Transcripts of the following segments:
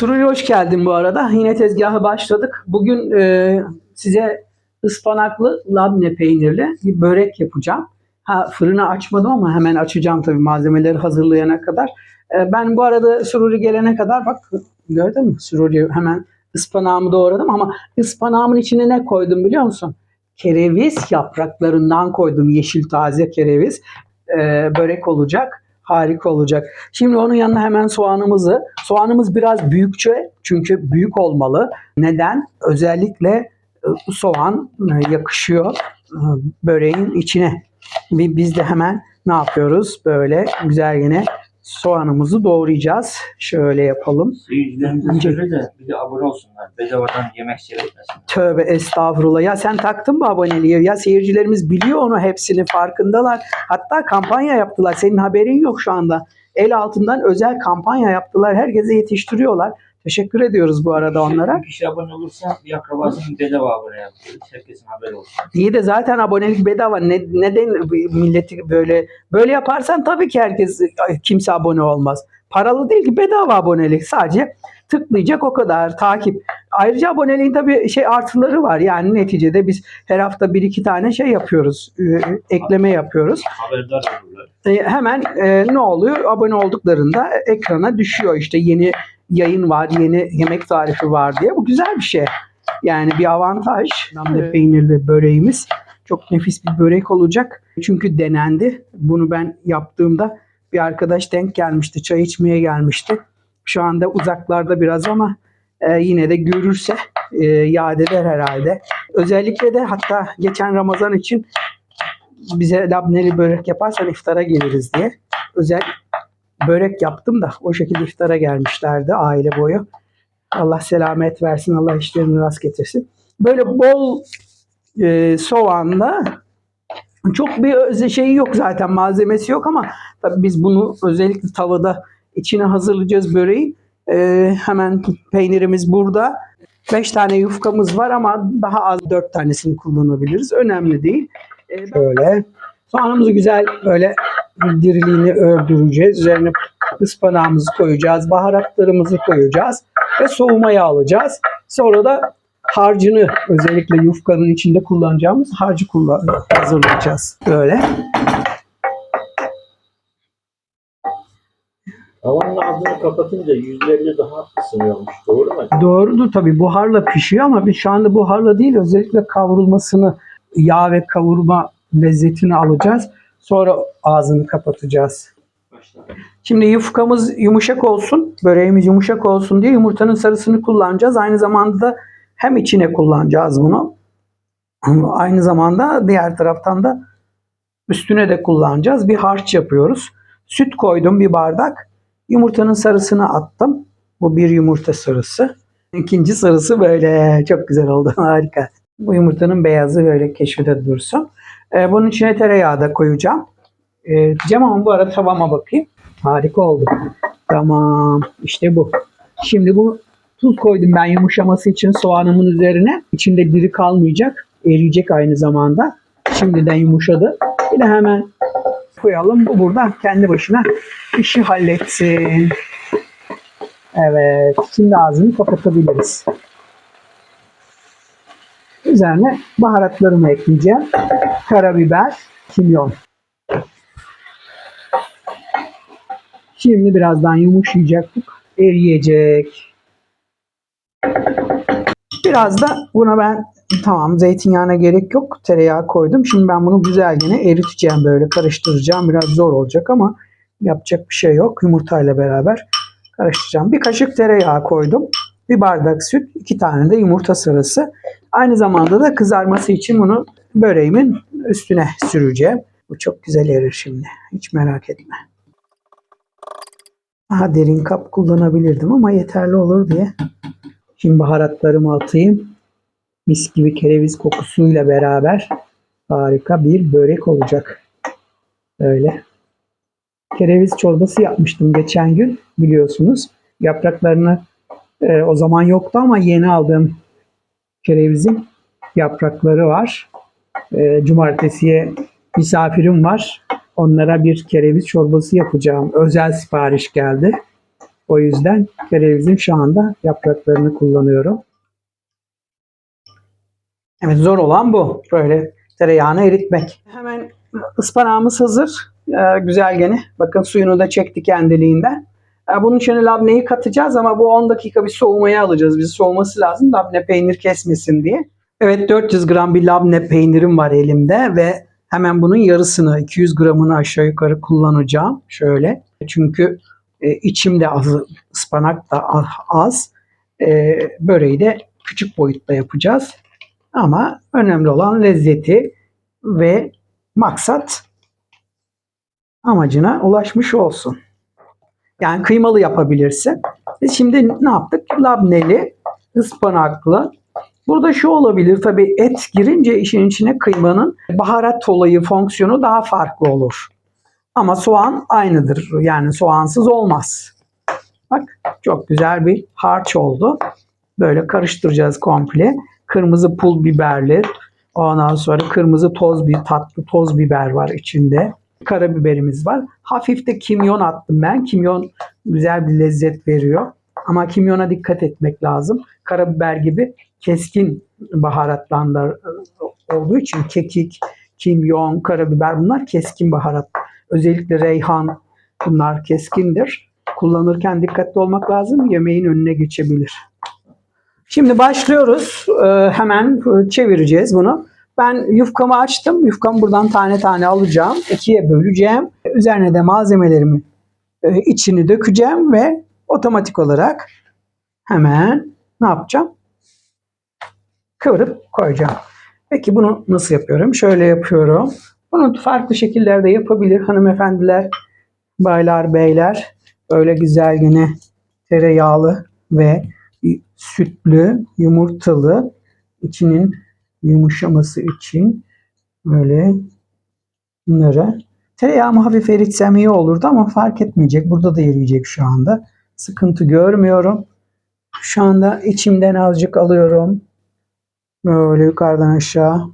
Suru'ya hoş geldin bu arada. Yine tezgahı başladık. Bugün e, size ıspanaklı labne peynirli bir börek yapacağım. Ha fırını açmadım ama hemen açacağım tabii malzemeleri hazırlayana kadar. E, ben bu arada Sururi gelene kadar bak gördün mü? Sururi hemen ıspanağımı doğradım ama ıspanağımın içine ne koydum biliyor musun? Kereviz yapraklarından koydum. Yeşil taze kereviz. E, börek olacak. Harika olacak. Şimdi onun yanına hemen soğanımızı. Soğanımız biraz büyükçe çünkü büyük olmalı. Neden? Özellikle e, soğan e, yakışıyor e, böreğin içine. Biz de hemen ne yapıyoruz? Böyle güzel yine soğanımızı doğrayacağız. Şöyle yapalım. Seyircilerimize söyle de bir de abone olsunlar. Bedavadan yemek seyretmesinler. Tövbe estağfurullah. Ya sen taktın mı aboneliği? Ya seyircilerimiz biliyor onu hepsini farkındalar. Hatta kampanya yaptılar. Senin haberin yok şu anda. El altından özel kampanya yaptılar. Herkese yetiştiriyorlar. Teşekkür ediyoruz bu arada onlara. Bir kişi abone olursa bir akrabasının bedava abone yapıyoruz. Herkesin haberi olsun. İyi de zaten abonelik bedava. Ne, neden milleti böyle böyle yaparsan tabii ki herkes kimse abone olmaz. Paralı değil ki bedava abonelik. Sadece tıklayacak o kadar takip. Ayrıca aboneliğin tabii şey artıları var. Yani neticede biz her hafta bir iki tane şey yapıyoruz. e, Ekleme yapıyoruz. Haberdar olurlar. E, hemen e, ne oluyor? Abone olduklarında ekrana düşüyor işte yeni yayın var, yeni yemek tarifi var diye. Bu güzel bir şey. Yani bir avantaj. Namlı peynirli böreğimiz çok nefis bir börek olacak. Çünkü denendi. Bunu ben yaptığımda bir arkadaş denk gelmişti. Çay içmeye gelmişti. Şu anda uzaklarda biraz ama e, yine de görürse e, yad eder herhalde. Özellikle de hatta geçen Ramazan için bize labneli börek yaparsan iftara geliriz diye özel börek yaptım da o şekilde iftara gelmişlerdi aile boyu. Allah selamet versin, Allah işlerini rast getirsin. Böyle bol e, soğanla çok bir şeyi yok zaten malzemesi yok ama tabii biz bunu özellikle tavada içine hazırlayacağız böreği. E, hemen peynirimiz burada. 5 tane yufkamız var ama daha az 4 tanesini kullanabiliriz. Önemli değil. E, Şöyle soğanımızı güzel böyle diriliğini öldüreceğiz. Üzerine ıspanağımızı koyacağız. Baharatlarımızı koyacağız. Ve soğumaya alacağız. Sonra da harcını özellikle yufkanın içinde kullanacağımız harcı kullan hazırlayacağız. Böyle. Havanın ağzını kapatınca yüzlerce daha ısınıyormuş. Doğru mu? Doğrudur tabii buharla pişiyor ama biz şu anda buharla değil özellikle kavrulmasını yağ ve kavurma lezzetini alacağız. Sonra ağzını kapatacağız. Şimdi yufkamız yumuşak olsun, böreğimiz yumuşak olsun diye yumurtanın sarısını kullanacağız. Aynı zamanda da hem içine kullanacağız bunu. Aynı zamanda diğer taraftan da üstüne de kullanacağız. Bir harç yapıyoruz. Süt koydum bir bardak. Yumurtanın sarısını attım. Bu bir yumurta sarısı. İkinci sarısı böyle çok güzel oldu. Harika. Bu yumurtanın beyazı böyle keşfede dursun. Ee, bunun içine tereyağı da koyacağım. Ee, diyeceğim bu arada tavama bakayım. Harika oldu. Tamam. işte bu. Şimdi bu tuz koydum ben yumuşaması için soğanımın üzerine. İçinde diri kalmayacak. Eriyecek aynı zamanda. Şimdiden yumuşadı. Bir de hemen koyalım. Bu burada kendi başına işi halletsin. Evet. Şimdi ağzını kapatabiliriz. Üzerine baharatlarımı ekleyeceğim. Karabiber, kimyon. Şimdi birazdan yumuşayacak. Eriyecek. Biraz da buna ben tamam zeytinyağına gerek yok. Tereyağı koydum. Şimdi ben bunu güzelce eriteceğim böyle karıştıracağım. Biraz zor olacak ama yapacak bir şey yok. Yumurtayla beraber karıştıracağım. Bir kaşık tereyağı koydum. Bir bardak süt, iki tane de yumurta sarısı. Aynı zamanda da kızarması için bunu böreğimin üstüne süreceğim. Bu çok güzel erir şimdi. Hiç merak etme. Daha derin kap kullanabilirdim ama yeterli olur diye. Şimdi baharatlarımı atayım. Mis gibi kereviz kokusuyla beraber harika bir börek olacak. Böyle. Kereviz çorbası yapmıştım geçen gün biliyorsunuz. Yapraklarını e, o zaman yoktu ama yeni aldığım kerevizin yaprakları var. E, cumartesiye misafirim var. Onlara bir kereviz çorbası yapacağım. Özel sipariş geldi. O yüzden kerevizin şu anda yapraklarını kullanıyorum. Evet zor olan bu. Böyle tereyağını eritmek. Hemen ıspanağımız hazır. Ee, güzel gene. Bakın suyunu da çekti kendiliğinden. Bunun içine labneyi katacağız ama bu 10 dakika bir soğumaya alacağız. Bizi soğuması lazım labne peynir kesmesin diye. Evet 400 gram bir labne peynirim var elimde ve hemen bunun yarısını 200 gramını aşağı yukarı kullanacağım. Şöyle. Çünkü e, içim az, ıspanak da az. E, böreği de küçük boyutta yapacağız. Ama önemli olan lezzeti ve maksat amacına ulaşmış olsun. Yani kıymalı yapabilirsin. Şimdi ne yaptık? Labneli, ıspanaklı. Burada şu olabilir tabii et girince işin içine kıymanın baharat olayı fonksiyonu daha farklı olur. Ama soğan aynıdır. Yani soğansız olmaz. Bak çok güzel bir harç oldu. Böyle karıştıracağız komple. Kırmızı pul biberli. Ondan sonra kırmızı toz bir tatlı toz biber var içinde. Karabiberimiz var. Hafif de kimyon attım ben. Kimyon güzel bir lezzet veriyor. Ama kimyona dikkat etmek lazım. Karabiber gibi keskin baharatlanlar olduğu için kekik, kimyon, karabiber bunlar keskin baharat. Özellikle reyhan bunlar keskindir. Kullanırken dikkatli olmak lazım. Yemeğin önüne geçebilir. Şimdi başlıyoruz. Ee, hemen çevireceğiz bunu. Ben yufkamı açtım. Yufkamı buradan tane tane alacağım. ikiye böleceğim. Üzerine de malzemelerimi e, içini dökeceğim ve otomatik olarak hemen ne yapacağım? Kıvırıp koyacağım. Peki bunu nasıl yapıyorum? Şöyle yapıyorum. Bunu farklı şekillerde yapabilir hanımefendiler, baylar, beyler. Öyle güzel yine tereyağlı ve sütlü, yumurtalı içinin yumuşaması için böyle bunları tereyağımı hafif eritsem iyi olurdu ama fark etmeyecek. Burada da eriyecek şu anda. Sıkıntı görmüyorum. Şu anda içimden azıcık alıyorum. Böyle yukarıdan aşağı.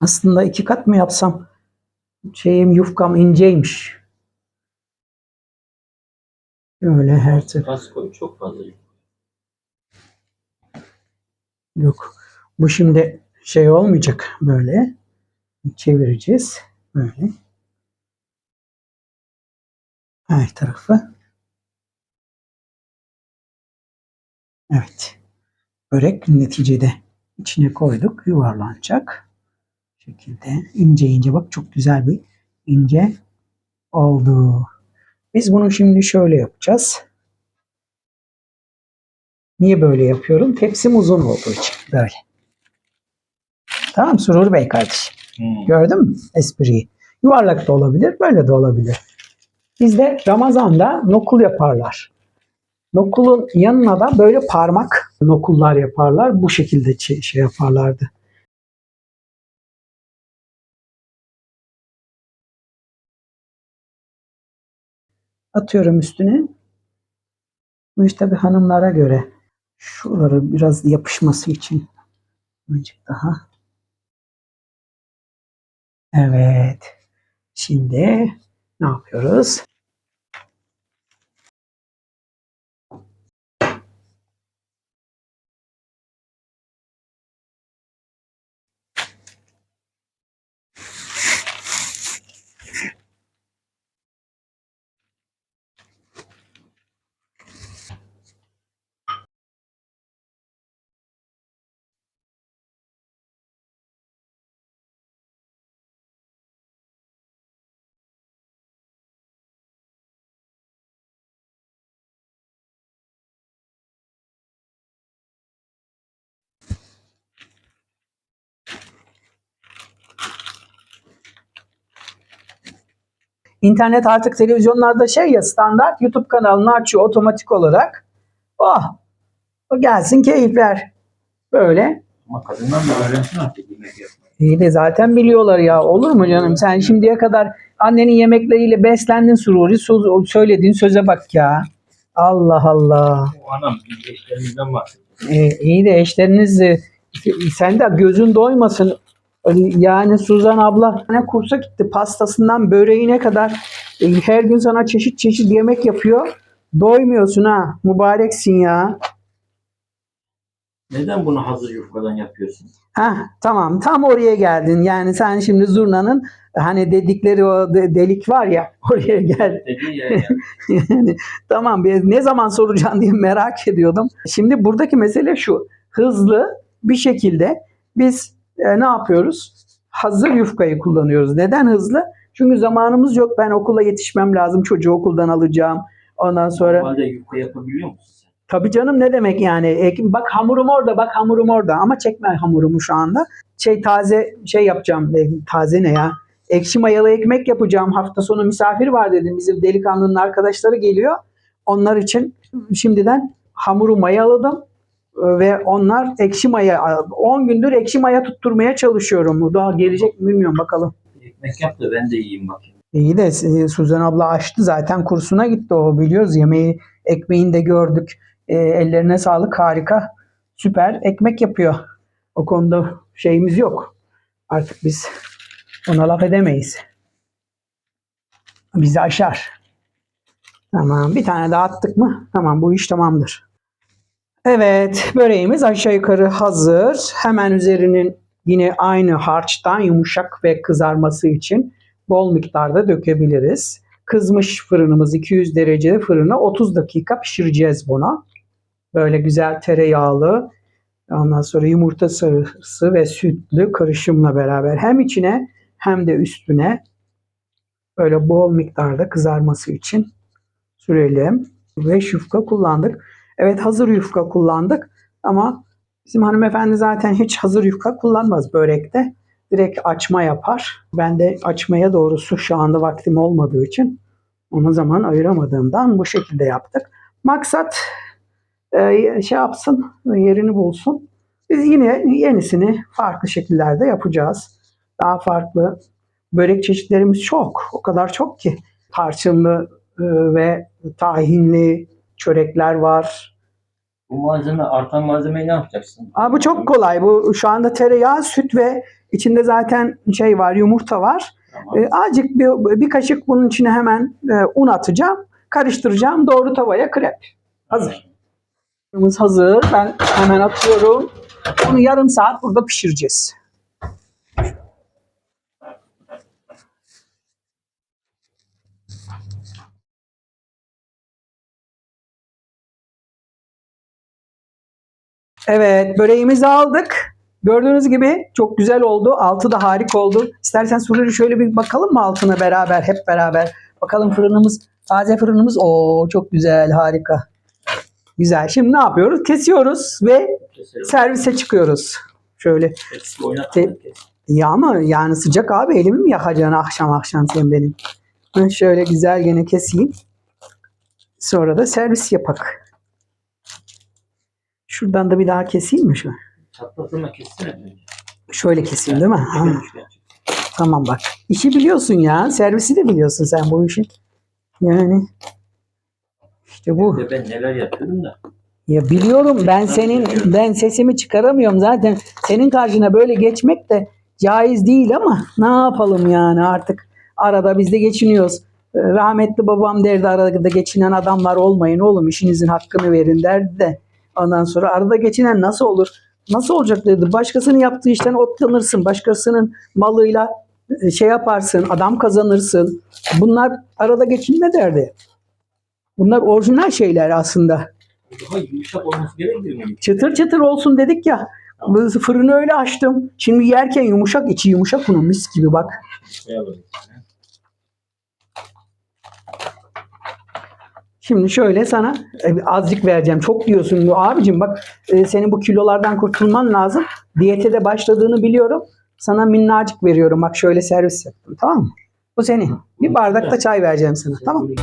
Aslında iki kat mı yapsam? Şeyim yufkam inceymiş. Öyle her. Az koy çok fazla. Yok. Bu şimdi şey olmayacak böyle. Çevireceğiz. Böyle. Her tarafı. Evet. Börek neticede içine koyduk. Yuvarlanacak. Şekilde ince ince bak çok güzel bir ince oldu. Biz bunu şimdi şöyle yapacağız. Niye böyle yapıyorum? Tepsim uzun olduğu için böyle. Tamam Surur Bey kardeşim. Hmm. Gördün mü espriyi? Yuvarlak da olabilir, böyle de olabilir. Bizde Ramazan'da nokul yaparlar. Nokulun yanına da böyle parmak nokullar yaparlar. Bu şekilde şey yaparlardı. Atıyorum üstüne. Bu işte bir hanımlara göre. Şuraları biraz yapışması için. Azıcık daha. Evet. Şimdi ne yapıyoruz? İnternet artık televizyonlarda şey ya standart YouTube kanalını açıyor otomatik olarak. Oh, o gelsin keyifler. Böyle. Ama kadından da öğrensin artık yemek yapmayı. İyi de zaten biliyorlar ya. Olur mu canım? Sen şimdiye kadar annenin yemekleriyle beslendin Sururi. Söz- Söylediğin söze bak ya. Allah Allah. O anam biz eşlerimizden bahsediyor. Ee, iyi de eşleriniz e, sen de gözün doymasın. Yani Suzan abla ne kursa gitti pastasından böreğine kadar e, her gün sana çeşit çeşit yemek yapıyor. Doymuyorsun ha. Mübareksin ya. Neden bunu hazır yufkadan yapıyorsun? Ha tamam tam oraya geldin. Yani sen şimdi zurnanın hani dedikleri o de- delik var ya oraya gel. Yani. Yani tamam ne zaman soracaksın diye merak ediyordum. Şimdi buradaki mesele şu. Hızlı bir şekilde biz e, ne yapıyoruz? Hazır yufkayı kullanıyoruz. Neden hızlı? Çünkü zamanımız yok. Ben okula yetişmem lazım. Çocuğu okuldan alacağım. Ondan sonra Normalde yufka yapabiliyor musun? Tabii canım ne demek yani? Ek- bak hamurum orada, bak hamurum orada. Ama çekme hamurumu şu anda. Şey taze şey yapacağım. E, taze ne ya? Ekşi mayalı ekmek yapacağım. Hafta sonu misafir var dedim. Bizim delikanlının arkadaşları geliyor. Onlar için şimdiden hamuru mayaladım. Ve onlar ekşi maya 10 gündür ekşi maya tutturmaya çalışıyorum. Daha gelecek mi bilmiyorum bakalım. Ekmek yap da ben de yiyeyim bakayım. İyi de e, Suzan abla açtı zaten kursuna gitti o biliyoruz yemeği ekmeğini de gördük. E, ellerine sağlık harika süper ekmek yapıyor. O konuda şeyimiz yok. Artık biz ona laf edemeyiz. Bizi aşar. Tamam bir tane daha attık mı? Tamam bu iş tamamdır. Evet böreğimiz aşağı yukarı hazır. Hemen üzerinin yine aynı harçtan yumuşak ve kızarması için bol miktarda dökebiliriz. Kızmış fırınımız 200 derecede fırına 30 dakika pişireceğiz bunu. Böyle güzel tereyağlı ondan sonra yumurta sarısı ve sütlü karışımla beraber hem içine hem de üstüne böyle bol miktarda kızarması için sürelim. Ve yufka kullandık. Evet hazır yufka kullandık ama bizim hanımefendi zaten hiç hazır yufka kullanmaz börekte direkt açma yapar. Ben de açmaya doğrusu şu anda vaktim olmadığı için ona zaman ayıramadığımdan bu şekilde yaptık. Maksat e, şey yapsın, yerini bulsun. Biz yine yenisini farklı şekillerde yapacağız. Daha farklı börek çeşitlerimiz çok. O kadar çok ki. Tarçınlı e, ve tahinli çörekler var. Bu malzeme, artan malzemeyi ne yapacaksın? Aa, bu çok kolay. Bu şu anda tereyağı, süt ve içinde zaten şey var, yumurta var. Tamam. E, azıcık bir, bir kaşık bunun içine hemen e, un atacağım. Karıştıracağım. Doğru tavaya krep. Hazır. Fırınımız hazır. Ben hemen atıyorum. Bunu yarım saat burada pişireceğiz. Evet, böreğimizi aldık. Gördüğünüz gibi çok güzel oldu. Altı da harika oldu. İstersen Sururi şöyle bir bakalım mı altına beraber, hep beraber. Bakalım fırınımız, taze fırınımız. Oo çok güzel, harika. Güzel. Şimdi ne yapıyoruz? Kesiyoruz ve Keselim. servise çıkıyoruz. Şöyle. Te- Ya ama yani sıcak abi elimi mi yakacaksın akşam akşam sen benim? Ben şöyle güzel gene keseyim. Sonra da servis yapak. Şuradan da bir daha keseyim mi şu? Çatlatırma kessene. Şöyle keseyim değil mi? Ha, tamam bak. İşi biliyorsun ya. Servisi de biliyorsun sen bu işin. Yani işte bu. De Ben neler yapıyorum da. Ya biliyorum ben senin ben sesimi çıkaramıyorum zaten. Senin karşına böyle geçmek de caiz değil ama ne yapalım yani artık arada biz de geçiniyoruz. Ee, Rahmetli babam derdi arada geçinen adamlar olmayın oğlum işinizin hakkını verin derdi de. Ondan sonra arada geçinen nasıl olur? Nasıl olacak dedi. Başkasının yaptığı işten otlanırsın. Başkasının malıyla e, şey yaparsın, adam kazanırsın. Bunlar arada geçinme derdi. Bunlar orijinal şeyler aslında. Daha yumuşak olması gerekmiyor mu? Çıtır çıtır olsun dedik ya. Fırını öyle açtım. Şimdi yerken yumuşak içi yumuşak bunun mis gibi bak. Şimdi şöyle sana e, azıcık vereceğim. Çok diyorsun. Abicim bak e, senin bu kilolardan kurtulman lazım. Diyete de başladığını biliyorum. Sana minnacık veriyorum. Bak şöyle servis yaptım tamam mı? Bu senin. Bir bardak da çay vereceğim sana tamam mı?